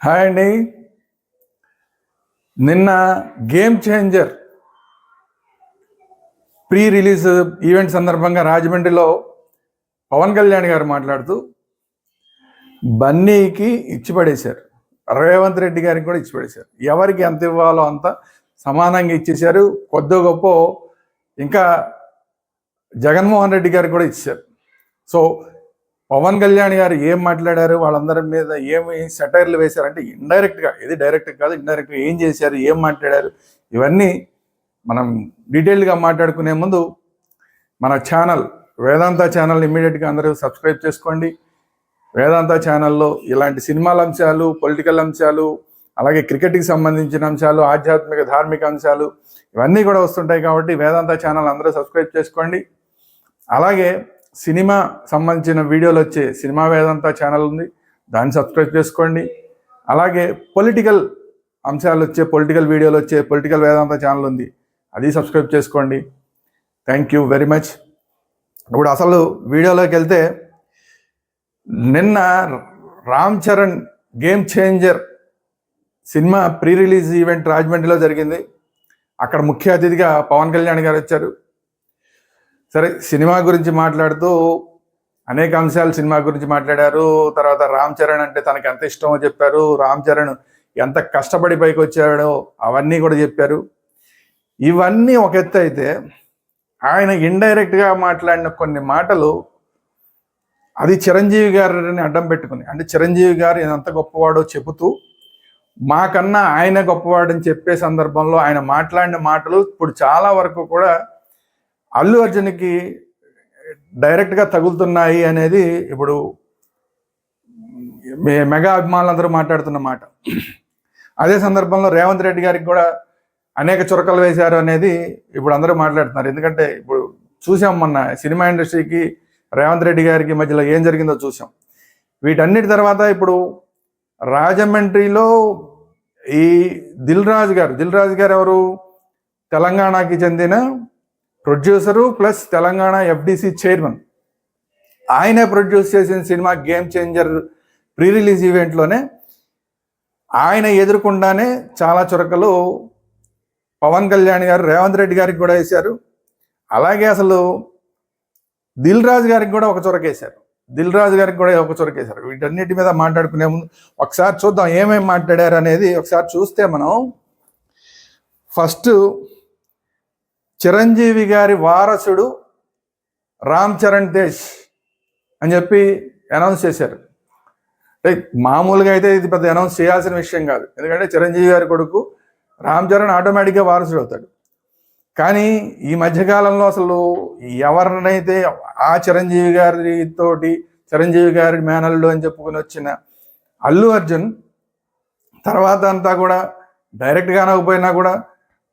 Hi అండి. నిన్న game changer pre release event సందర్భంగా రాజమండ్రిలో పవన్ కళ్యాణ్ గారు మాట్లాడుతూ బన్నీకి ఇచ్చి పడేశారు రేవంత్ రెడ్డి గారికి కూడా ఇచ్చి పడేశారు ఎవరికి ఎంత ఇవ్వాలో అంత సమానంగా ఇచ్చేశారు. కొద్ది గొప్ప ఇంకా జగన్మోహన్ రెడ్డి గారికి కూడా ఇచ్చారు సో పవన్ కళ్యాణ్ గారు ఏం మాట్లాడారు? వాళ్ళందరి మీద ఏమి సెటైర్లు వేశారంటే ఇండైరెక్ట్గా ఇది డైరెక్ట్ కాదు ఇండైరెక్ట్గా ఏం చేశారు? ఏం మాట్లాడారు? ఇవన్నీ మనం డీటెయిల్డ్గా మాట్లాడుకునే ముందు మన ఛానల్ వేదాంత ఛానల్ ఇమ్మీడియట్గా అందరూ సబ్స్క్రైబ్ చేసుకోండి. వేదాంత ఛానల్లో ఇలాంటి సినిమాల అంశాలు పొలిటికల్ అంశాలు అలాగే క్రికెట్కి సంబంధించిన అంశాలు ఆధ్యాత్మిక ధార్మిక అంశాలు ఇవన్నీ కూడా వస్తుంటాయి కాబట్టి వేదాంత ఛానల్ అందరూ సబ్స్క్రైబ్ చేసుకోండి. అలాగే సినిమా సంబంధించిన వీడియోలు వచ్చే సినిమా వేదాంత ఛానల్ ఉంది. దాన్ని సబ్స్క్రైబ్ చేసుకోండి. అలాగే పొలిటికల్ అంశాలు వచ్చే పొలిటికల్ వీడియోలు వచ్చే పొలిటికల్ వేదాంత ఛానల్ ఉంది. అది సబ్స్క్రైబ్ చేసుకోండి. థ్యాంక్ యూ వెరీ మచ్ ఇప్పుడు అసలు వీడియోలోకి వెళ్తే నిన్న Ram Charan game changer cinema pre release event రాజమండ్రిలో జరిగింది. అక్కడ ముఖ్య అతిథిగా పవన్ కళ్యాణ్ గారు వచ్చారు. సరే సినిమా గురించి మాట్లాడుతూ అనేక అంశాలు సినిమా గురించి మాట్లాడారు. తర్వాత రామ్ చరణ్ అంటే తనకి ఎంత ఇష్టమో చెప్పారు. రామ్ చరణ్ ఎంత కష్టపడి పైకి వచ్చాడో అవన్నీ కూడా చెప్పారు. ఇవన్నీ ఒక ఎత్తు అయితే ఆయన ఇండైరెక్ట్గా మాట్లాడిన కొన్ని మాటలు అది చిరంజీవి గారిని అడ్డం పెట్టుకుని అంటే చిరంజీవి గారు ఎంత గొప్పవాడో చెబుతూ మాకన్నా ఆయన గొప్పవాడని చెప్పే సందర్భంలో ఆయన మాట్లాడిన మాటలు ఇప్పుడు చాలా వరకు కూడా అల్లు అర్జున్కి డైరెక్ట్గా తగులుతున్నాయి అనేది ఇప్పుడు మెగా అభిమానులందరూ మాట్లాడుతున్న మాట. అదే సందర్భంలో రేవంత్ రెడ్డి గారికి కూడా అనేక చురకలు వేశారు అనేది ఇప్పుడు అందరూ మాట్లాడుతున్నారు. ఎందుకంటే ఇప్పుడు చూసాం మొన్న సినిమా ఇండస్ట్రీకి రేవంత్ రెడ్డి గారికి మధ్యలో ఏం జరిగిందో చూసాం. వీటన్నిటి తర్వాత ఇప్పుడు రాజమండ్రిలో ఈ దిల్ రాజు గారు దిల్ రాజు గారు ఎవరు? తెలంగాణకి చెందిన producer plus Telangana FDC chairman. ఆయనే ప్రొడ్యూస్ చేసిన cinema game changer pre release ఈవెంట్లోనే ఆయన ఎదుర్కొండానే చాలా చురకలు పవన్ కళ్యాణ్ గారు రేవంత్ రెడ్డి గారికి కూడా వేశారు. అలాగే అసలు దిల్ రాజు గారికి కూడా ఒక చొరకేశారు దిల్ రాజు గారికి కూడా ఒక చొరకేశారు వీటన్నిటి మీద మాట్లాడుకునే ముందు ఒకసారి చూద్దాం ఏమేమి మాట్లాడారు అనేది ఒకసారి చూస్తే మనం. ఫస్ట్ చిరంజీవి గారి వారసుడు రామ్ చరణ్ తేజ్ అని చెప్పి అనౌన్స్ చేశారు. అంటే మామూలుగా అయితే ఇది పెద్ద అనౌన్స్ చేయాల్సిన విషయం కాదు. ఎందుకంటే చిరంజీవి గారి కొడుకు రామ్ చరణ్ ఆటోమేటిక్గా వారసుడు అవుతాడు. కానీ ఈ మధ్యకాలంలో అసలు ఎవరినైతే ఆ చిరంజీవి గారితోటి చిరంజీవి గారి మేనల్లు అని చెప్పుకుని వచ్చిన అల్లు అర్జున్ తర్వాత అంతా కూడా డైరెక్ట్గా అనకపోయినా కూడా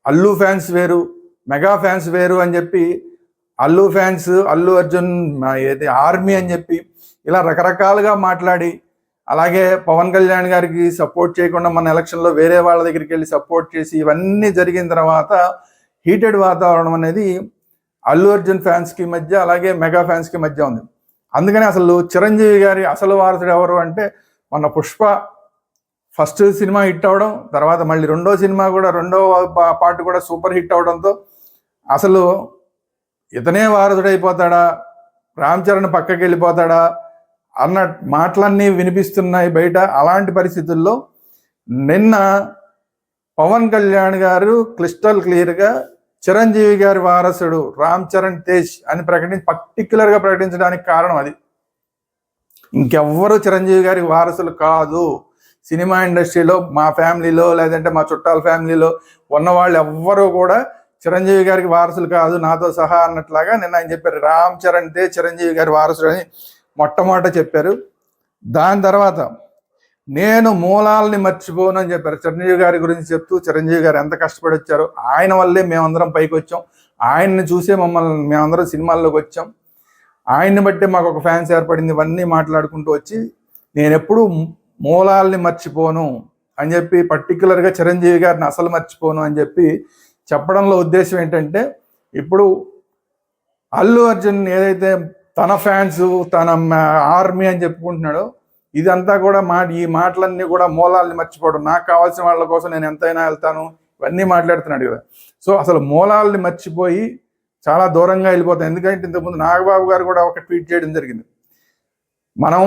అల్లు ఫ్యాన్స్ వేరు మెగా ఫ్యాన్స్ వేరు అని చెప్పి అల్లు ఫ్యాన్స్ అల్లు అర్జున్ ఏది ఆర్మీ అని చెప్పి ఇలా రకరకాలుగా మాట్లాడి అలాగే పవన్ కళ్యాణ్ గారికి సపోర్ట్ చేయకుండా మన ఎలక్షన్లో వేరే వాళ్ళ దగ్గరికి వెళ్ళి సపోర్ట్ చేసి ఇవన్నీ జరిగిన తర్వాత హీటెడ్ వాతావరణం అనేది అల్లు అర్జున్ ఫ్యాన్స్కి మధ్య అలాగే మెగా ఫ్యాన్స్కి మధ్య ఉంది. అందుకని అసలు చిరంజీవి గారి అసలు వారసుడు ఎవరు అంటే మన పుష్ప ఫస్ట్ సినిమా హిట్ అవడం తర్వాత మళ్ళీ రెండో సినిమా కూడా రెండో పా- పార్ట్ కూడా సూపర్ హిట్ అవడంతో అసలు ఇతనే వారసుడైపోతాడా? రామ్ చరణ్ పక్కకి వెళ్ళిపోతాడా అన్న మాటలన్నీ వినిపిస్తున్నాయి బయట అలాంటి పరిస్థితుల్లో నిన్న పవన్ కళ్యాణ్ గారు క్లిస్టల్ క్లియర్గా చిరంజీవి గారి వారసుడు రామ్ చరణ్ తేజ్ అని ప్రకటించి పర్టికులర్గా ప్రకటించడానికి కారణం అది. ఇంకెవ్వరు చిరంజీవి గారి వారసులు కాదు. సినిమా ఇండస్ట్రీలో మా ఫ్యామిలీలో లేదంటే మా చుట్టాల ఫ్యామిలీలో ఉన్న వాళ్ళు ఎవ్వరూ కూడా చిరంజీవి గారికి వారసులు కాదు నాతో సహా అన్నట్లాగా నిన్న ఆయన చెప్పారు. రామ్ చరణ్ దే చిరంజీవి గారి వారసుడు అని మొట్టమొదట చెప్పారు. దాని తర్వాత నేను మూలాల్ని మర్చిపోను అని చెప్పారు. చిరంజీవి గారి గురించి చెప్తూ చిరంజీవి గారు ఎంత కష్టపడి వచ్చారో ఆయన వల్లే మేమందరం పైకి వచ్చాం. ఆయన్ని చూసే మమ్మల్ని మేమందరం సినిమాల్లోకి వచ్చాం. ఆయన్ని బట్టి మాకు ఒక ఫ్యాన్స్ ఏర్పడింది. ఇవన్నీ మాట్లాడుకుంటూ వచ్చి నేను ఎప్పుడు మూలాల్ని మర్చిపోను అని చెప్పి పర్టికులర్గా చిరంజీవి గారిని అసలు మర్చిపోను అని చెప్పి చెప్పడంలో ఉద్దేశం ఏంటంటే ఇప్పుడు అల్లు అర్జున్ ఏదైతే తన ఫ్యాన్స్ తన ఆర్మీ అని చెప్పుకుంటున్నాడో ఇదంతా కూడా మా ఈ మాటలన్నీ కూడా మూలాల్ని మర్చిపోవడం. నాకు కావాల్సిన వాళ్ళ కోసం నేను ఎంతైనా వెళ్తాను ఇవన్నీ మాట్లాడుతున్నాడు కదా. సో అసలు మూలాల్ని మర్చిపోయి చాలా దూరంగా వెళ్ళిపోతాం. ఎందుకంటే ఇంతకుముందు నాగబాబు గారు కూడా ఒక ట్వీట్ చేయడం జరిగింది. మనం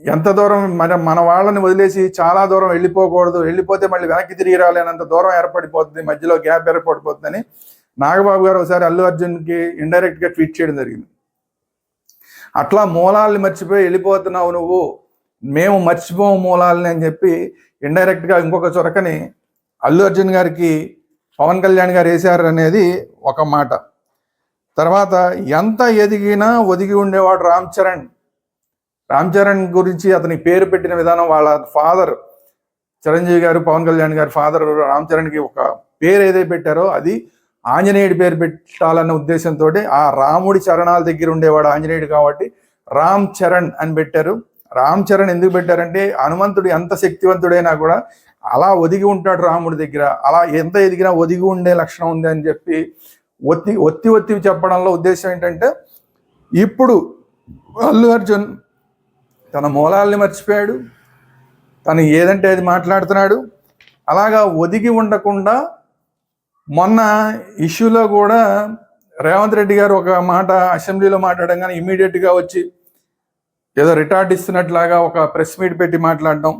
ఎంత దూరం మన మన వాళ్ళని వదిలేసి చాలా దూరం వెళ్ళిపోకూడదు వెళ్ళిపోతే మళ్ళీ వెనక్కి తిరిగి రాలేనంత దూరం ఏర్పడిపోతుంది మధ్యలో గ్యాప్ ఏర్పడిపోతుందని నాగబాబు గారు ఒకసారి అల్లు అర్జున్కి ఇండైరెక్ట్గా ట్వీట్ చేయడం జరిగింది. అట్లా మూలాల్ని మర్చిపోయి వెళ్ళిపోతున్నావు నువ్వు మేము మర్చిపోము మూలాలని అని చెప్పి ఇండైరెక్ట్గా ఇంకొక చొరకని అల్లు అర్జున్ గారికి పవన్ కళ్యాణ్ గారు వేశారు అనేది ఒక మాట. తర్వాత ఎంత ఎదిగినా ఒదిగి ఉండేవాడు రామ్ చరణ్. రామ్ చరణ్ గురించి అతని పేరు పెట్టిన విధానం వాళ్ళ ఫాదర్ చిరంజీవి గారు పవన్ కళ్యాణ్ గారి ఫాదర్ రామ్ చరణ్కి ఒక పేరు ఏదైతే పెట్టారో అది ఆంజనేయుడి పేరు పెట్టాలన్న ఉద్దేశంతో ఆ రాముడి చరణాల దగ్గర ఉండేవాడు ఆంజనేయుడు కాబట్టి రామ్ చరణ్ అని పెట్టారు. రామ్ చరణ్ ఎందుకు పెట్టారంటే హనుమంతుడు ఎంత శక్తివంతుడైనా కూడా అలా ఒదిగి ఉంటాడు రాముడి దగ్గర. అలా ఎంత ఎదిగినా ఒదిగి ఉండే లక్షణం ఉంది అని చెప్పి ఒత్తి ఒత్తి ఒత్తి చెప్పడంలో ఉద్దేశం ఏంటంటే ఇప్పుడు అల్లు అర్జున్ తన మూలాల్ని మర్చిపోయాడు. తను ఏదంటే అది మాట్లాడుతున్నాడు. అలాగా ఒదిగి ఉండకుండా మొన్న ఇష్యూలో కూడా రేవంత్ రెడ్డి గారు ఒక మాట అసెంబ్లీలో మాట్లాడంగానే ఇమీడియట్గా వచ్చి ఏదో రిటార్డ్ ఇస్తున్నట్లాగా ఒక ప్రెస్ మీట్ పెట్టి మాట్లాడడం.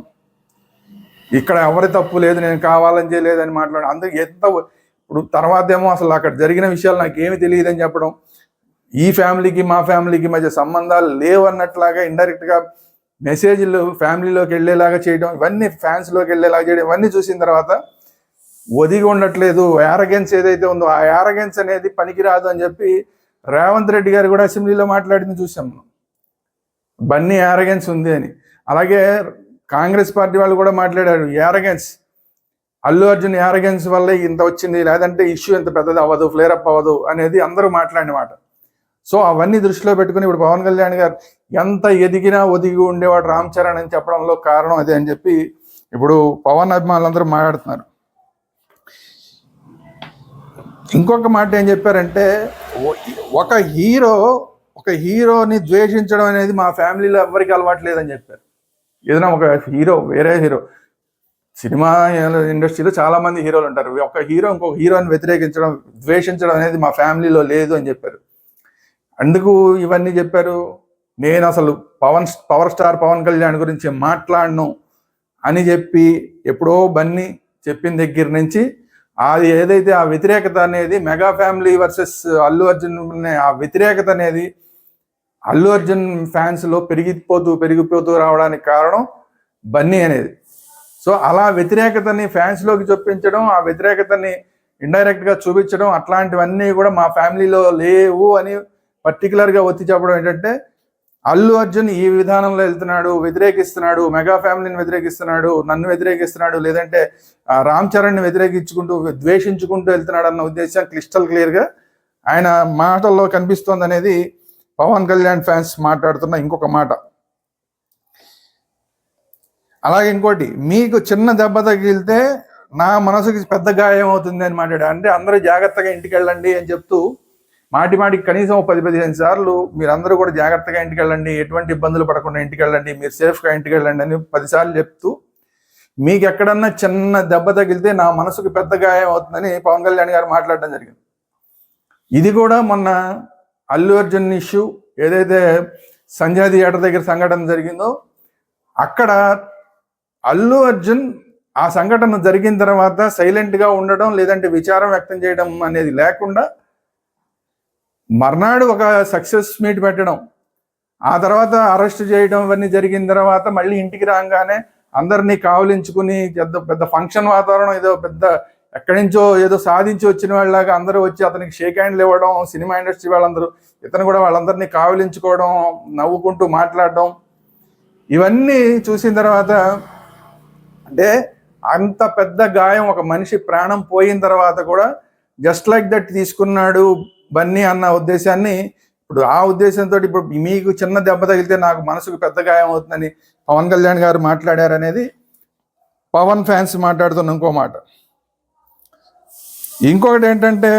ఇక్కడ ఎవరి తప్పు లేదు నేను కావాలని చేయలేదని మాట్లాడడం అందుకు ఎంత ఇప్పుడు తర్వాత ఏమో అసలు అక్కడ జరిగిన విషయాలు నాకు ఏమి తెలియదని చెప్పడం. ఈ ఫ్యామిలీకి మా ఫ్యామిలీకి మధ్య సంబంధాలు లేవన్నట్లాగా ఇండైరెక్ట్గా మెసేజ్లు ఫ్యామిలీలోకి వెళ్ళేలాగా చేయడం ఇవన్నీ ఫ్యాన్స్లోకి వెళ్ళేలాగా చేయడం ఇవన్నీ చూసిన తర్వాత ఒదిగి ఉండట్లేదు. యారగెన్స్ ఏదైతే ఉందో ఆ యారగెన్స్ అనేది పనికిరాదు అని చెప్పి రేవంత్ రెడ్డి గారు కూడా అసెంబ్లీలో మాట్లాడింది చూసాం మనం. బన్నీ యారగెన్స్ ఉంది అని. అలాగే కాంగ్రెస్ పార్టీ వాళ్ళు కూడా మాట్లాడారు యారగెన్స్ అల్లు అర్జున్ యారగెన్స్ వల్లే ఇంత వచ్చింది లేదంటే ఇష్యూ ఇంత పెద్దది అవ్వదు ఫ్లేరప్ అవ్వదు అనేది అందరూ మాట్లాడిన మాట. సో అవన్నీ దృష్టిలో పెట్టుకుని ఇప్పుడు పవన్ కళ్యాణ్ గారు ఎంత ఎదిగినా ఒదిగి ఉండేవాడు రామ్ చరణ్ అని చెప్పడంలో కారణం అదే అని చెప్పి ఇప్పుడు పవన్ అభిమానులందరూ మాట్లాడుతున్నారు. ఇంకొక మాట ఏం చెప్పారంటే ఒక హీరో ఒక హీరోని ద్వేషించడం అనేది మా ఫ్యామిలీలో ఎవరికి అలవాటు లేదని చెప్పారు. ఏదైనా ఒక హీరో వేరే హీరో. సినిమా ఇండస్ట్రీలో చాలామంది హీరోలు ఉంటారు. ఒక హీరో ఇంకొక హీరోని వ్యతిరేకించడం ద్వేషించడం అనేది మా ఫ్యామిలీలో లేదు అని చెప్పారు. అందుకు ఇవన్నీ చెప్పారు. నేను అసలు పవన్ పవర్ స్టార్ పవన్ కళ్యాణ్ గురించి మాట్లాడను అని చెప్పి ఎప్పుడో బన్నీ చెప్పిన దగ్గర నుంచి అది ఏదైతే ఆ వ్యతిరేకత అనేది mega family versus Allu Arjun ఆ వ్యతిరేకత అనేది అల్లు అర్జున్ ఫ్యాన్స్లో పెరిగిపోతూ పెరిగిపోతూ రావడానికి కారణం బన్నీ అనేది. సో అలా వ్యతిరేకతని ఫ్యాన్స్లోకి చొప్పించడం ఆ వ్యతిరేకతని ఇండైరెక్ట్గా చూపించడం అట్లాంటివన్నీ కూడా మా ఫ్యామిలీలో లేవు అని పర్టికులర్గా ఒత్తి చెప్పడం ఏంటంటే అల్లు అర్జున్ ఈ విధానంలో వెళ్తున్నాడు వ్యతిరేకిస్తున్నాడు మెగా ఫ్యామిలీని వ్యతిరేకిస్తున్నాడు నన్ను వ్యతిరేకిస్తున్నాడు లేదంటే రామ్ చరణ్ని వ్యతిరేకించుకుంటూ ద్వేషించుకుంటూ వెళ్తున్నాడు అన్న ఉద్దేశం క్లిస్టల్ క్లియర్గా ఆయన మాటల్లో కనిపిస్తోంది అనేది పవన్ కళ్యాణ్ ఫ్యాన్స్ మాట్లాడుతున్న ఇంకొక మాట. అలాగే ఇంకోటి మీకు చిన్న దెబ్బ తగిలితే నా మనసుకి పెద్ద గాయం అవుతుంది అని మాట్లాడాడు అంటే అందరూ జాగ్రత్తగా ఇంటికి వెళ్ళండి అని చెప్తూ మాటి మాటికి కనీసం పది పదిహేను సార్లు మీరందరూ కూడా జాగ్రత్తగా ఇంటికి వెళ్ళండి ఎటువంటి ఇబ్బందులు పడకుండా ఇంటికి వెళ్ళండి మీరు సేఫ్గా ఇంటికి వెళ్ళండి అని పదిసార్లు చెప్తూ మీకు ఎక్కడన్నా చిన్న దెబ్బ తగిలితే నా మనసుకు పెద్ద గాయం అవుతుందని పవన్ కళ్యాణ్ గారు మాట్లాడడం జరిగింది. ఇది కూడా మొన్న అల్లు అర్జున్ ఇష్యూ ఏదైతే సంజయ్ థియేటర్ దగ్గర సంఘటన జరిగిందో అక్కడ అల్లు అర్జున్ ఆ సంఘటన జరిగిన తర్వాత సైలెంట్గా ఉండడం లేదంటే విచారం వ్యక్తం చేయడం అనేది లేకుండా మర్నాడు ఒక సక్సెస్ మీట్ పెట్టడం ఆ తర్వాత అరెస్ట్ చేయడం ఇవన్నీ జరిగిన తర్వాత మళ్ళీ ఇంటికి రాగానే అందరినీ కావలించుకుని పెద్ద పెద్ద ఫంక్షన్ వాతావరణం ఏదో పెద్ద ఎక్కడి నుంచో ఏదో సాధించి వచ్చిన వాళ్ళలాగా అందరూ వచ్చి అతనికి షేక్ హ్యాండ్లు ఇవ్వడం సినిమా ఇండస్ట్రీ వాళ్ళందరూ ఇతను కూడా వాళ్ళందరినీ కావలించుకోవడం నవ్వుకుంటూ మాట్లాడడం ఇవన్నీ చూసిన తర్వాత అంటే అంత పెద్ద గాయం ఒక మనిషి ప్రాణం పోయిన తర్వాత కూడా జస్ట్ లైక్ దట్ తీసుకున్నాడు బన్నీ అన్న ఉద్దేశాన్ని ఇప్పుడు ఆ ఉద్దేశంతో ఇప్పుడు మీకు చిన్న దెబ్బ తగిలితే నాకు మనసుకు పెద్ద గాయం అవుతుందని పవన్ కళ్యాణ్ గారు మాట్లాడారనేది పవన్ ఫ్యాన్స్ మాట్లాడుతున్న ఇంకో మాట. ఇంకొకటి ఏంటంటే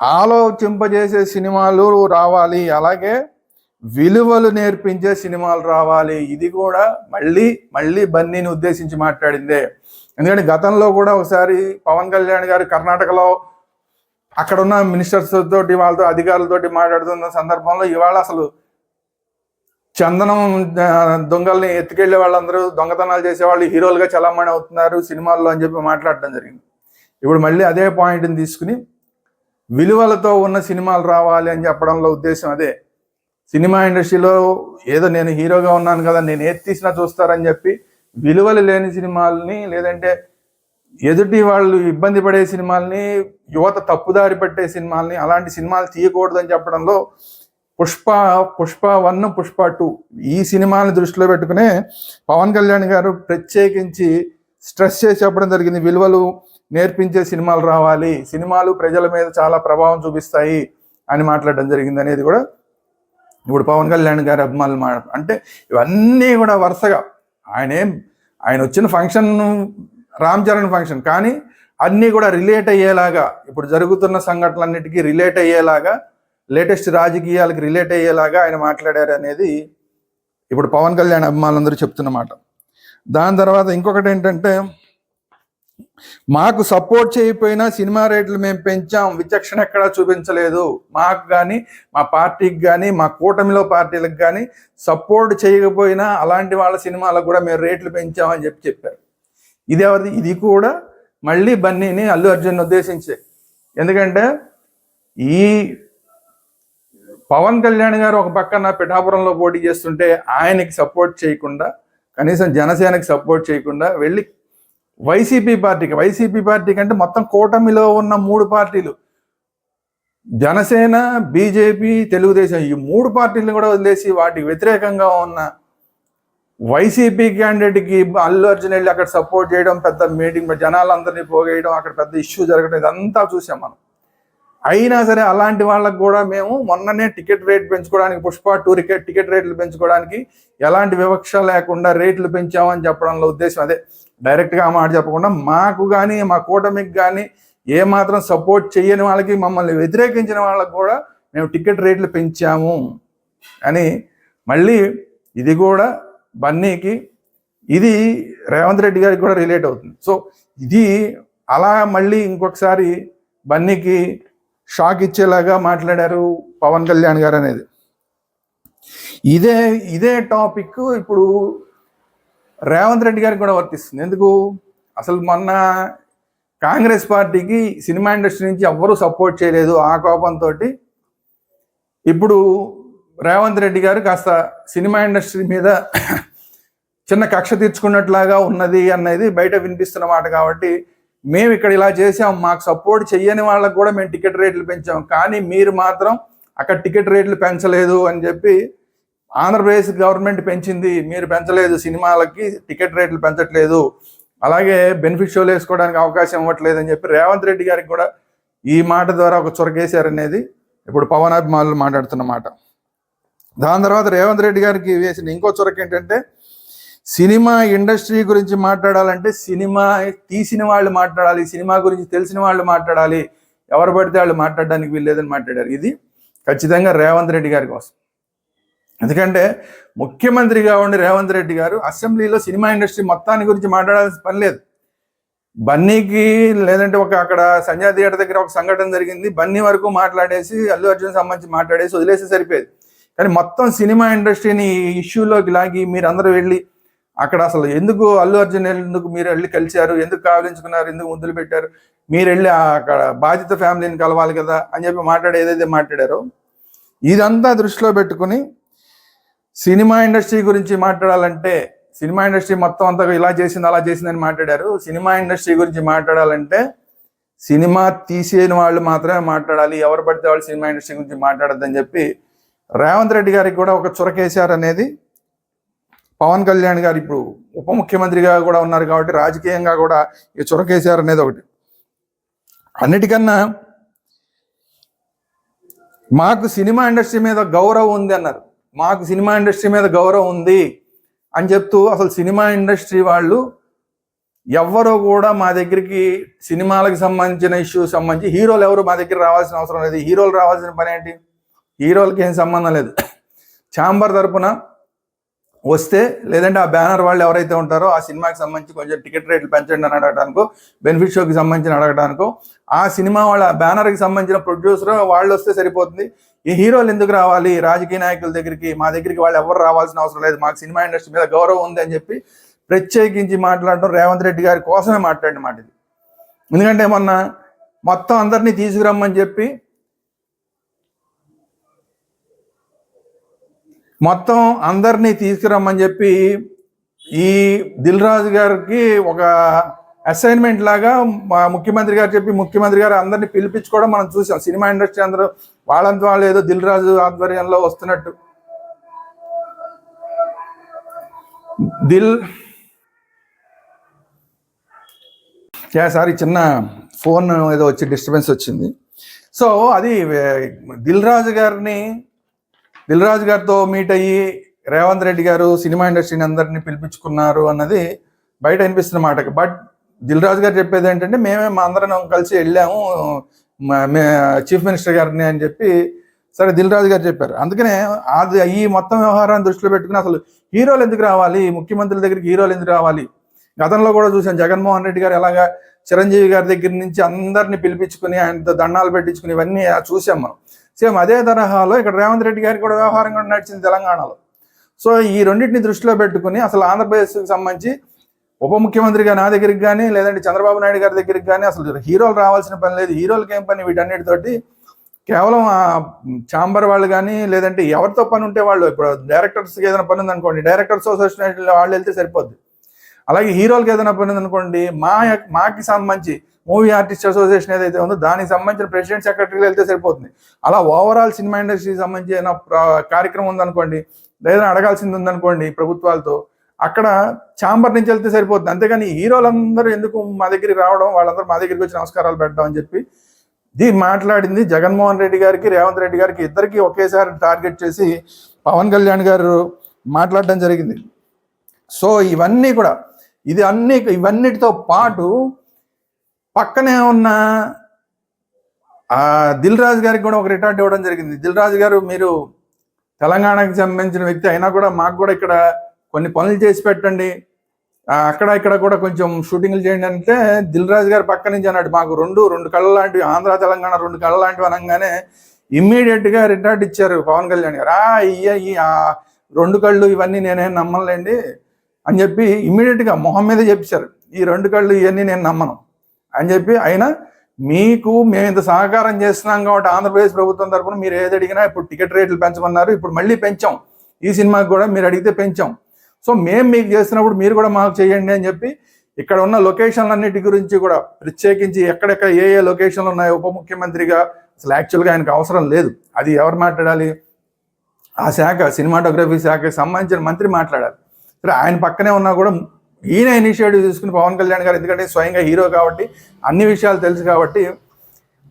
ఆలోచింపజేసే సినిమాలు రావాలి అలాగే విలువలు నేర్పించే సినిమాలు రావాలి. ఇది కూడా మళ్ళీ మళ్ళీ బన్నీని ఉద్దేశించి మాట్లాడిందే. ఎందుకంటే గతంలో కూడా ఒకసారి పవన్ కళ్యాణ్ గారు కర్ణాటకలో అక్కడ ఉన్న మినిస్టర్స్ తోటి వాళ్ళతో అధికారులతోటి మాట్లాడుతున్న సందర్భంలో ఇవాళ అసలు చందనం దొంగల్ని ఎత్తుకెళ్ళే వాళ్ళందరూ దొంగతనాలు చేసేవాళ్ళు హీరోలుగా చలామణి అవుతున్నారు సినిమాల్లో అని చెప్పి మాట్లాడటం జరిగింది. ఇప్పుడు మళ్ళీ అదే పాయింట్ని తీసుకుని విలువలతో ఉన్న సినిమాలు రావాలి అని చెప్పడంలో ఉద్దేశం అదే. సినిమా ఇండస్ట్రీలో ఏదో నేను హీరోగా ఉన్నాను కదా నేను ఏది తీసినా చూస్తారని చెప్పి విలువలు లేని సినిమాలని లేదంటే ఎదుటి వాళ్ళు ఇబ్బంది పడే సినిమాల్ని యువత తప్పుదారి పట్టే సినిమాల్ని అలాంటి సినిమాలు తీయకూడదని చెప్పడంలో పుష్ప పుష్ప వన్ పుష్ప టూ ఈ సినిమాని దృష్టిలో పెట్టుకునే పవన్ కళ్యాణ్ గారు ప్రత్యేకించి స్ట్రెస్ చేసి చెప్పడం జరిగింది విలువలు నేర్పించే సినిమాలు రావాలి. సినిమాలు ప్రజల మీద చాలా ప్రభావం చూపిస్తాయి అని మాట్లాడడం జరిగింది అనేది కూడా ఇప్పుడు పవన్ కళ్యాణ్ గారి అభిమానులు మాట. అంటే ఇవన్నీ కూడా వరుసగా. ఆయనే ఆయన వచ్చిన ఫంక్షన్ రామ్ చరణ్ ఫంక్షన్. కానీ అన్నీ కూడా రిలేట్ అయ్యేలాగా ఇప్పుడు జరుగుతున్న సంఘటనలన్నిటికీ రిలేట్ అయ్యేలాగా లేటెస్ట్ రాజకీయాలకు రిలేట్ అయ్యేలాగా ఆయన మాట్లాడారు అనేది ఇప్పుడు పవన్ కళ్యాణ్ అభిమానులందరూ చెప్తున్నమాట దాని తర్వాత ఇంకొకటి ఏంటంటే మాకు సపోర్ట్ చేయకపోయినా సినిమా రేట్లు మేము పెంచాం విచక్షణ ఎక్కడా చూపించలేదు. మాకు కానీ మా పార్టీకి కానీ మా కూటమిలో పార్టీలకు కానీ సపోర్ట్ చేయకపోయినా అలాంటి వాళ్ళ సినిమాలకు కూడా మేము రేట్లు పెంచామని చెప్పి చెప్పారు. ఇది ఎవరిది ఇది కూడా మళ్ళీ బన్నీని అల్లు అర్జున్ ఉద్దేశించే. ఎందుకంటే ఈ పవన్ కళ్యాణ్ గారు ఒక పక్కన పిఠాపురంలో పోటీ చేస్తుంటే ఆయనకి సపోర్ట్ చేయకుండా కనీసం జనసేనకి సపోర్ట్ చేయకుండా వెళ్ళి వైసీపీ పార్టీకి వైసీపీ పార్టీకి అంటే మొత్తం కూటమిలో ఉన్న మూడు పార్టీలు జనసేన బీజేపీ తెలుగుదేశం ఈ మూడు పార్టీలను కూడా వదిలేసి వాటికి వ్యతిరేకంగా ఉన్న వైసీపీ క్యాండిడేట్కి అల్లు అర్జున్ వెళ్ళి అక్కడ సపోర్ట్ చేయడం పెద్ద మీటింగ్ జనాలందరినీ పోగేయడం అక్కడ పెద్ద ఇష్యూ జరగడం ఇదంతా చూసాం మనం. అయినా సరే అలాంటి వాళ్ళకు కూడా మేము మొన్ననే టికెట్ రేట్ పెంచుకోవడానికి పుష్ప టూ టికెట్ టికెట్ రేట్లు పెంచుకోవడానికి ఎలాంటి వివక్ష లేకుండా రేట్లు పెంచామని చెప్పడంలో ఉద్దేశం అదే. డైరెక్ట్గా మాట చెప్పకుండా మాకు కానీ మా కూటమికి కానీ ఏ మాత్రం సపోర్ట్ చేయని వాళ్ళకి మమ్మల్ని వ్యతిరేకించిన వాళ్ళకి కూడా మేము టికెట్ రేట్లు పెంచాము. అని మళ్ళీ ఇది కూడా బన్నీకి ఇది రేవంత్ రెడ్డి గారికి కూడా రిలేట్ అవుతుంది. సో ఇది అలా మళ్ళీ ఇంకొకసారి బన్నీకి షాక్ ఇచ్చేలాగా మాట్లాడారు పవన్ కళ్యాణ్ గారు అనేది. ఇదే ఇదే టాపిక్ ఇప్పుడు రేవంత్ రెడ్డి గారికి కూడా వర్తిస్తుంది. ఎందుకు? అసలు మొన్న కాంగ్రెస్ పార్టీకి సినిమా ఇండస్ట్రీ నుంచి ఎవ్వరూ సపోర్ట్ చేయలేదు ఆ కోపంతో ఇప్పుడు రేవంత్ రెడ్డి గారు కాస్త సినిమా ఇండస్ట్రీ మీద చిన్న కక్ష తీర్చుకున్నట్లాగా ఉన్నది అనేది బయట వినిపిస్తున్న మాట కాబట్టి మేము ఇక్కడ ఇలా చేసాం మాకు సపోర్ట్ చెయ్యని వాళ్ళకు కూడా మేము టికెట్ రేట్లు పెంచాం. కానీ మీరు మాత్రం అక్కడ టికెట్ రేట్లు పెంచలేదు అని చెప్పి ఆంధ్రప్రదేశ్ గవర్నమెంట్ పెంచింది మీరు పెంచలేదు సినిమాలకి టికెట్ రేట్లు పెంచట్లేదు. అలాగే బెనిఫిట్ షోలు వేసుకోవడానికి అవకాశం ఇవ్వట్లేదు అని చెప్పి రేవంత్ రెడ్డి గారికి కూడా ఈ మాట ద్వారా ఒక చొరకేశారనేది ఇప్పుడు పవన్ అభిమానులు మాట్లాడుతున్న మాట. దాని తర్వాత రేవంత్ రెడ్డి గారికి వేసిన ఇంకో చొరక ఏంటంటే సినిమా ఇండస్ట్రీ గురించి మాట్లాడాలంటే సినిమా తీసిన వాళ్ళు మాట్లాడాలి సినిమా గురించి తెలిసిన వాళ్ళు మాట్లాడాలి ఎవరు పడితే వాళ్ళు మాట్లాడడానికి వీల్లేదని మాట్లాడారు. ఇది ఖచ్చితంగా రేవంత్ రెడ్డి గారి కోసం. ఎందుకంటే ముఖ్యమంత్రిగా ఉండి రేవంత్ రెడ్డి గారు అసెంబ్లీలో సినిమా ఇండస్ట్రీ మొత్తాన్ని గురించి మాట్లాడాల్సిన పని లేదు. బన్నీకి లేదంటే ఒక అక్కడ సంజయ్ థియేటర్ దగ్గర ఒక సంఘటన జరిగింది బన్నీ వరకు మాట్లాడేసి అల్లు అర్జున్ సంబంధించి మాట్లాడేసి వదిలేసి సరిపోయేది. కానీ మొత్తం సినిమా ఇండస్ట్రీని ఇష్యూలోకి లాగి మీరందరూ వెళ్ళి అక్కడ అసలు ఎందుకు అల్లు అర్జున్ ఎందుకు మీరు వెళ్ళి కలిశారు? ఎందుకు కావలించుకున్నారు ఎందుకు ముద్దులు పెట్టారు? మీరు వెళ్ళి ఆ అక్కడ బాధిత ఫ్యామిలీని కలవాలి కదా అని చెప్పి మాట్లాడే ఏదైతే మాట్లాడారో ఇదంతా దృష్టిలో పెట్టుకుని సినిమా ఇండస్ట్రీ గురించి మాట్లాడాలంటే సినిమా ఇండస్ట్రీ మొత్తం అంతా ఇలా చేసింది అలా చేసిందని మాట్లాడారు. సినిమా ఇండస్ట్రీ గురించి మాట్లాడాలంటే సినిమా తీసేని వాళ్ళు మాత్రమే మాట్లాడాలి. ఎవరు పడితే వాళ్ళు సినిమా ఇండస్ట్రీ గురించి మాట్లాడద్దని చెప్పి రేవంత్ రెడ్డి గారికి కూడా ఒక చురకేశారు అనేది పవన్ కళ్యాణ్ గారు ఇప్పుడు ఉప ముఖ్యమంత్రిగా కూడా ఉన్నారు కాబట్టి రాజకీయంగా కూడా ఈ చురకేశారు అనేది ఒకటి. అన్నిటికన్నా మాకు సినిమా ఇండస్ట్రీ మీద గౌరవం ఉంది అన్నారు. మాకు సినిమా ఇండస్ట్రీ మీద గౌరవం ఉంది అని చెప్తూ అసలు సినిమా ఇండస్ట్రీ వాళ్ళు ఎవ్వరూ కూడా మా దగ్గరికి సినిమాలకు సంబంధించిన ఇష్యూస్ సంబంధించి హీరోలు ఎవరు మా దగ్గర రావాల్సిన అవసరం లేదు. హీరోలు రావాల్సిన పని ఏంటి? హీరోలకి ఏం సంబంధం లేదు. ఛాంబర్ తరపున వస్తే లేదంటే ఆ బ్యానర్ వాళ్ళు ఎవరైతే ఉంటారో ఆ సినిమాకి సంబంధించి కొంచెం టికెట్ రేట్లు పెంచండి అని అడగడానికో బెనిఫిట్ షోకి సంబంధించిన అడగడానికో ఆ సినిమా వాళ్ళ బ్యానర్కి సంబంధించిన ప్రొడ్యూసర్ వాళ్ళు వస్తే సరిపోతుంది. ఈ హీరోలు ఎందుకు రావాలి? రాజకీయ నాయకుల దగ్గరికి మా దగ్గరికి వాళ్ళు ఎవరు రావాల్సిన అవసరం లేదు. మాకు సినిమా ఇండస్ట్రీ మీద గౌరవం ఉంది అని చెప్పి ప్రత్యేకించి మాట్లాడడం రేవంత్ రెడ్డి గారి కోసమే మాట్లాడిన మాట ఇది. ఎందుకంటే మొన్న మొత్తం అందరినీ తీసుకురమ్మని చెప్పి మొత్తం అందరినీ తీసుకురమ్మని చెప్పి ఈ దిల్ రాజు గారికి ఒక అసైన్మెంట్ లాగా మా ముఖ్యమంత్రి గారు చెప్పి ముఖ్యమంత్రి గారు అందరినీ పిలిపించుకోవడం మనం చూసాం. సినిమా ఇండస్ట్రీ అందరూ వాళ్ళంతా వాళ్ళు ఏదో దిల్ రాజు ఆధ్వర్యంలో వస్తున్నట్టు. దిల్ యా సారీ చిన్న ఫోన్ ఏదో వచ్చి డిస్టర్బెన్స్ వచ్చింది. సో అది దిల్ రాజు గారిని దిల్ రాజు గారితో మీట్ అయ్యి రేవంత్ రెడ్డి గారు సినిమా ఇండస్ట్రీని అందరినీ పిలిపించుకున్నారు అన్నది బయట అనిపిస్తున్న మాటకి. బట్ దిల్ రాజు గారు చెప్పేది ఏంటంటే మేమే మా అందరం కలిసి వెళ్ళాము మే చీఫ్ మినిస్టర్ గారిని అని చెప్పి సరే దిల్ రాజు గారు చెప్పారు. అందుకనే అది ఈ మొత్తం వ్యవహారాన్ని దృష్టిలో పెట్టుకుని అసలు హీరోలు ఎందుకు రావాలి? ముఖ్యమంత్రుల దగ్గరికి హీరోలు ఎందుకు రావాలి? గతంలో కూడా చూసాం జగన్మోహన్ రెడ్డి గారు ఎలాగా చిరంజీవి గారి దగ్గర నుంచి అందరిని పిలిపించుకుని ఆయనతో దండాలు పెట్టించుకుని ఇవన్నీ చూసాం మనం. సేమ్ అదే తరహాలో ఇక్కడ రేవంత్ రెడ్డి గారికి కూడా వ్యవహారం కూడా నడిచింది తెలంగాణలో. సో ఈ రెండింటిని దృష్టిలో పెట్టుకుని అసలు ఆంధ్రప్రదేశ్కి సంబంధించి ఉప ముఖ్యమంత్రిగా నా దగ్గరికి కానీ లేదంటే చంద్రబాబు నాయుడు గారి దగ్గరికి కానీ అసలు హీరోలు రావాల్సిన పని లేదు. హీరోలకి ఏం పని? వీటన్నిటితోటి కేవలం ఆ ఛాంబర్ వాళ్ళు కానీ లేదంటే ఎవరితో పని ఉంటే వాళ్ళు ఇప్పుడు డైరెక్టర్స్కి ఏదైనా పని ఉందనుకోండి డైరెక్టర్స్ అసోసియేషన్ వాళ్ళు వెళ్తే సరిపోద్ది. అలాగే హీరోలకి ఏదైనా పని అనుకోండి మా యొక్క- మాకి సంబంధించి మూవీ ఆర్టిస్ట్ అసోసియేషన్ ఏదైతే ఉందో దానికి సంబంధించిన ప్రెసిడెంట్ సెక్రటరీలు వెళ్తే సరిపోతుంది. అలా ఓవరాల్ సినిమా ఇండస్ట్రీకి సంబంధించి ఏదైనా ప్ర- కార్యక్రమం ఉందనుకోండి లేదా అడగాల్సింది ఉందనుకోండి ప్రభుత్వాలతో అక్కడ ఛాంబర్ నుంచి వెళ్తే సరిపోతుంది. అంతేగాని హీరోలందరూ ఎందుకు మా దగ్గరికి రావడం వాళ్ళందరూ మా దగ్గరికి వచ్చి నమస్కారాలు పెట్టడం అని చెప్పి ఇది మాట్లాడింది జగన్మోహన్ రెడ్డి గారికి రేవంత్ రెడ్డి గారికి ఇద్దరికి ఒకేసారి టార్గెట్ చేసి పవన్ కళ్యాణ్ గారు మాట్లాడడం జరిగింది. సో ఇవన్నీ కూడా ఇది అన్ని ఇవన్నిటితో పాటు పక్కనే ఉన్న దిల్ రాజు గారికి కూడా ఒక రిటార్ట్ ఇవ్వడం జరిగింది. దిల్ రాజు గారు మీరు తెలంగాణకి సంబంధించిన వ్యక్తి అయినా కూడా మాకు కూడా ఇక్కడ కొన్ని పనులు చేసి పెట్టండి. అక్కడ ఇక్కడ కూడా కొంచెం షూటింగ్లు చేయండి అంటే దిల్ రాజు గారు పక్క నుంచి అన్నాడు మాకు రెండు రెండు కళ్ళ లాంటివి ఆంధ్ర తెలంగాణ రెండు కళ్ళ లాంటివి అనగానే ఇమ్మీడియట్గా రిటైర్డ్ రిటార్ట్ ఇచ్చారు పవన్ కళ్యాణ్ గారు. ఆ ఈ రెండు కళ్ళు ఇవన్నీ నేనేం నమ్మలేండి. అని చెప్పి ఇమ్మీడియట్గా మొహం మీద చెప్పారు ఈ రెండు కళ్ళు ఇవన్నీ నేను నమ్మను అని చెప్పి అయినా మీకు మేము ఇంత సహకారం చేస్తున్నాం కాబట్టి ఆంధ్రప్రదేశ్ ప్రభుత్వం తరఫున మీరు ఏది అడిగినా ఇప్పుడు టికెట్ రేట్లు పెంచమన్నారు ఇప్పుడు మళ్ళీ పెంచాం. ఈ సినిమాకి కూడా మీరు అడిగితే పెంచాం. సో మేము మీకు చేసినప్పుడు మీరు కూడా మాకు చేయండి అని చెప్పి ఇక్కడ ఉన్న లొకేషన్లన్నిటి గురించి కూడా ప్రత్యేకించి ఎక్కడెక్కడ ఏ ఏ లొకేషన్లు ఉన్నాయో ఉప ముఖ్యమంత్రిగా అసలు యాక్చువల్గా ఆయనకు అవసరం లేదు. అది ఎవరు మాట్లాడాలి? ఆ శాఖ సినిమాటోగ్రఫీ శాఖకి సంబంధించిన మంత్రి మాట్లాడాలి. సరే ఆయన పక్కనే ఉన్నా కూడా ఈయన ఇనిషియేటివ్ తీసుకుని పవన్ కళ్యాణ్ గారు ఎందుకంటే స్వయంగా హీరో కాబట్టి అన్ని విషయాలు తెలుసు కాబట్టి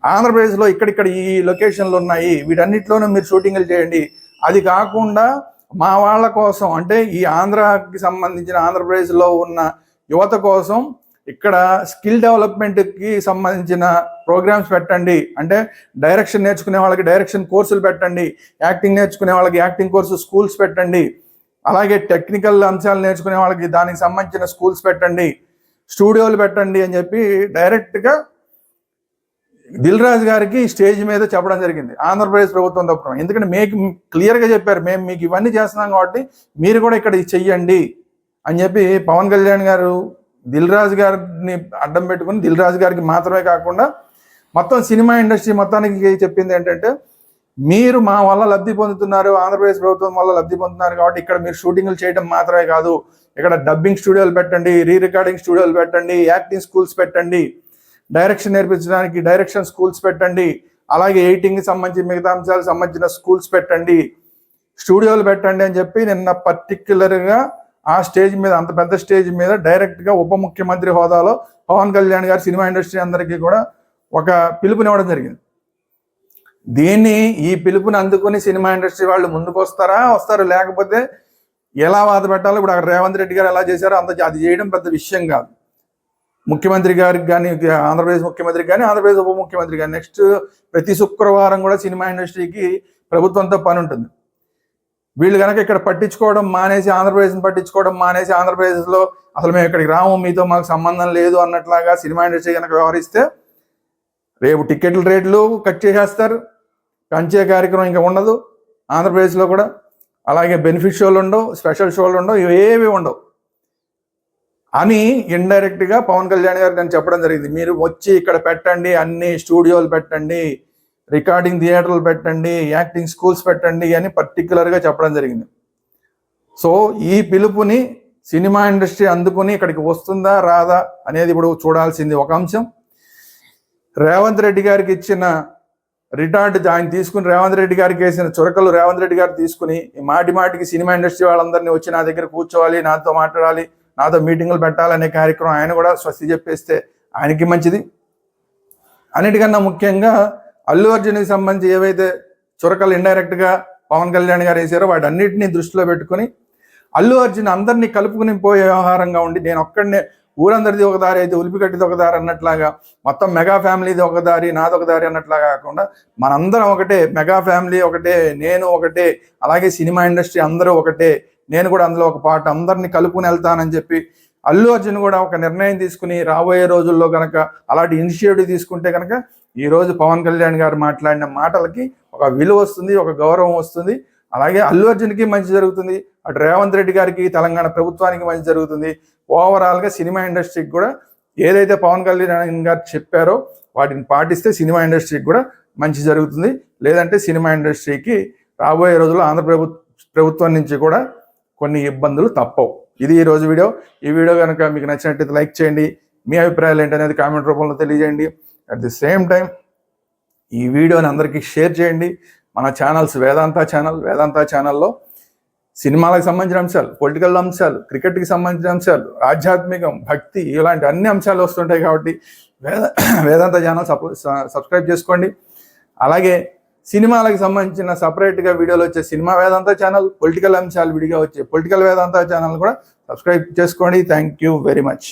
ఆంధ్రప్రదేశ్లో ఇక్కడిక్కడ ఈ లొకేషన్లు ఉన్నాయి వీటన్నిటిలోనూ మీరు షూటింగ్లు చేయండి. అది కాకుండా మా వాళ్ళ కోసం అంటే ఈ ఆంధ్రాకి సంబంధించిన ఆంధ్రప్రదేశ్లో ఉన్న యువత కోసం ఇక్కడ స్కిల్ డెవలప్మెంట్కి సంబంధించిన ప్రోగ్రామ్స్ పెట్టండి. అంటే డైరెక్షన్ నేర్చుకునే వాళ్ళకి డైరెక్షన్ కోర్సులు పెట్టండి. యాక్టింగ్ నేర్చుకునే వాళ్ళకి యాక్టింగ్ కోర్సు స్కూల్స్ పెట్టండి. అలాగే టెక్నికల్ అంశాలు నేర్చుకునే వాళ్ళకి దానికి సంబంధించిన స్కూల్స్ పెట్టండి స్టూడియోలు పెట్టండి అని చెప్పి డైరెక్ట్గా దిల్ రాజు గారికి స్టేజ్ మీద చెప్పడం జరిగింది. ఆంధ్రప్రదేశ్ ప్రభుత్వం తప్పడం ఎందుకంటే మీకు క్లియర్గా చెప్పారు మేము మీకు ఇవన్నీ చేస్తున్నాం కాబట్టి మీరు కూడా ఇక్కడ చెయ్యండి అని చెప్పి పవన్ కళ్యాణ్ గారు దిల్ రాజు గారిని అడ్డం పెట్టుకుని దిల్ రాజు గారికి మాత్రమే కాకుండా మొత్తం సినిమా ఇండస్ట్రీ మొత్తానికి చెప్పింది ఏంటంటే మీరు మా వల్ల లబ్ధి పొందుతున్నారు ఆంధ్రప్రదేశ్ ప్రభుత్వం వల్ల లబ్ధి పొందుతున్నారు కాబట్టి ఇక్కడ మీరు షూటింగ్లు చేయడం మాత్రమే కాదు. ఇక్కడ డబ్బింగ్ స్టూడియోలు పెట్టండి రీ రికార్డింగ్ స్టూడియోలు పెట్టండి యాక్టింగ్ స్కూల్స్ పెట్టండి డైరెక్షన్ నేర్పించడానికి డైరెక్షన్ స్కూల్స్ పెట్టండి అలాగే ఎయిటింగ్ సంబంధించి మిగతా అంశాలకు సంబంధించిన స్కూల్స్ పెట్టండి. స్టూడియోలు పెట్టండి అని చెప్పి నిన్న పర్టిక్యులర్గా ఆ స్టేజ్ మీద అంత పెద్ద స్టేజ్ మీద డైరెక్ట్గా ఉప ముఖ్యమంత్రి హోదాలో పవన్ కళ్యాణ్ గారు సినిమా ఇండస్ట్రీ అందరికీ కూడా ఒక పిలుపునివ్వడం జరిగింది. దీన్ని ఈ పిలుపుని అందుకుని సినిమా ఇండస్ట్రీ వాళ్ళు ముందుకు వస్తారా? వస్తారు. లేకపోతే ఎలా వాద పెట్టాలో ఇప్పుడు అక్కడ రేవంత్ రెడ్డి గారు ఎలా చేశారో అంత అది చేయడం పెద్ద విషయం కాదు. ముఖ్యమంత్రి గారికి కానీ ఆంధ్రప్రదేశ్ ముఖ్యమంత్రికి కానీ ఆంధ్రప్రదేశ్ ఉప ముఖ్యమంత్రి కానీ నెక్స్ట్ ప్రతి శుక్రవారం కూడా సినిమా ఇండస్ట్రీకి ప్రభుత్వంతో పని ఉంటుంది. వీళ్ళు కనుక ఇక్కడ పట్టించుకోవడం మానేసి ఆంధ్రప్రదేశ్ని పట్టించుకోవడం మానేసి ఆంధ్రప్రదేశ్లో అసలు మేము ఇక్కడికి రాము మీతో మాకు సంబంధం లేదు అన్నట్లాగా సినిమా ఇండస్ట్రీ కనుక వ్యవహరిస్తే రేపు టికెట్ల రేట్లు కట్ చేసేస్తారు. కంచే కార్యక్రమం ఇంకా ఉండదు. ఆంధ్రప్రదేశ్లో కూడా అలాగే బెనిఫిట్ షోలు ఉండవు స్పెషల్ షోలు ఉండవు ఇవేవి ఉండవు. అని ఇండైరెక్ట్గా పవన్ కళ్యాణ్ గారు నేను చెప్పడం జరిగింది. మీరు వచ్చి ఇక్కడ పెట్టండి అన్ని స్టూడియోలు పెట్టండి రికార్డింగ్ థియేటర్లు పెట్టండి యాక్టింగ్ స్కూల్స్ పెట్టండి అని పర్టికులర్గా చెప్పడం జరిగింది. సో ఈ పిలుపుని సినిమా ఇండస్ట్రీ అందుకుని ఇక్కడికి వస్తుందా రాదా అనేది ఇప్పుడు చూడాల్సింది ఒక అంశం. రేవంత్ రెడ్డి గారికి ఇచ్చిన రిటార్డ్ ఆయన తీసుకుని రేవంత్ రెడ్డి గారికి వేసిన చురకలు రేవంత్ రెడ్డి గారు తీసుకుని ఈ మాటి మాటికి సినిమా ఇండస్ట్రీ వాళ్ళందరినీ వచ్చి నా దగ్గర కూర్చోవాలి నాతో మాట్లాడాలి నాతో మీటింగులు పెట్టాలనే కార్యక్రమం ఆయన కూడా స్వస్తి చెప్పేస్తే ఆయనకి మంచిది. అన్నిటికన్నా ముఖ్యంగా అల్లు అర్జున్కి సంబంధించి ఏవైతే చురకలు ఇండైరెక్ట్గా పవన్ కళ్యాణ్ గారు వేసారో వాటన్నిటిని దృష్టిలో పెట్టుకుని అల్లు అర్జున్ అందరినీ కలుపుకుని పోయే వ్యవహారంగా ఉండి నేను ఒక్కడనే ఊరందరిది ఒక దారి అయితే ఉలిపికట్టిది ఒక దారి అన్నట్లాగా మొత్తం మెగా ఫ్యామిలీది ఒక దారి నాది ఒక దారి అన్నట్లాగా కాకుండా మనందరం ఒకటే మెగా ఫ్యామిలీ ఒకటే నేను ఒకటే అలాగే సినిమా ఇండస్ట్రీ అందరూ ఒకటే నేను కూడా అందులో ఒక పాట అందరిని కలుపుకుని వెళ్తానని చెప్పి అల్లు అర్జున్ కూడా ఒక నిర్ణయం తీసుకుని రాబోయే రోజుల్లో కనుక అలాంటి ఇనిషియేటివ్ తీసుకుంటే కనుక ఈరోజు పవన్ కళ్యాణ్ గారు మాట్లాడిన మాటలకి ఒక విలువ వస్తుంది ఒక గౌరవం వస్తుంది. అలాగే అల్లు అర్జున్కి మంచి జరుగుతుంది అటు రేవంత్ రెడ్డి గారికి తెలంగాణ ప్రభుత్వానికి మంచి జరుగుతుంది. ఓవరాల్గా సినిమా ఇండస్ట్రీకి కూడా ఏదైతే పవన్ కళ్యాణ్ గారు చెప్పారో వాటిని పాటిస్తే సినిమా ఇండస్ట్రీకి కూడా మంచి జరుగుతుంది. లేదంటే సినిమా ఇండస్ట్రీకి రాబోయే రోజుల్లో ఆంధ్ర ప్రభుత్వం నుంచి కూడా కొన్ని ఇబ్బందులు తప్పవు. ఇది ఈ రోజు వీడియో. ఈ వీడియో కనుక మీకు నచ్చినట్టయితే లైక్ చేయండి. మీ అభిప్రాయాలు ఏంటనేది కామెంట్ రూపంలో తెలియజేయండి. అట్ ది సేమ్ టైం ఈ వీడియోని అందరికీ షేర్ చేయండి. మన ఛానల్స్ వేదాంత ఛానల్ వేదాంత ఛానల్లో సినిమాలకు సంబంధించిన అంశాలు పొలిటికల్ అంశాలు క్రికెట్కి సంబంధించిన అంశాలు ఆధ్యాత్మికం భక్తి ఇలాంటి అన్ని అంశాలు వస్తుంటాయి కాబట్టి వేద వేదాంత ఛానల్ సబ్స్క్రైబ్ చేసుకోండి. అలాగే సినిమాలకు సంబంధించిన సపరేట్గా వీడియోలు వచ్చే సినిమా వేదాంత ఛానల్ పొలిటికల్ అంశాలు విడిగా వచ్చే పొలిటికల్ వేదాంత ఛానల్ కూడా సబ్స్క్రైబ్ చేసుకోండి. Thank you very much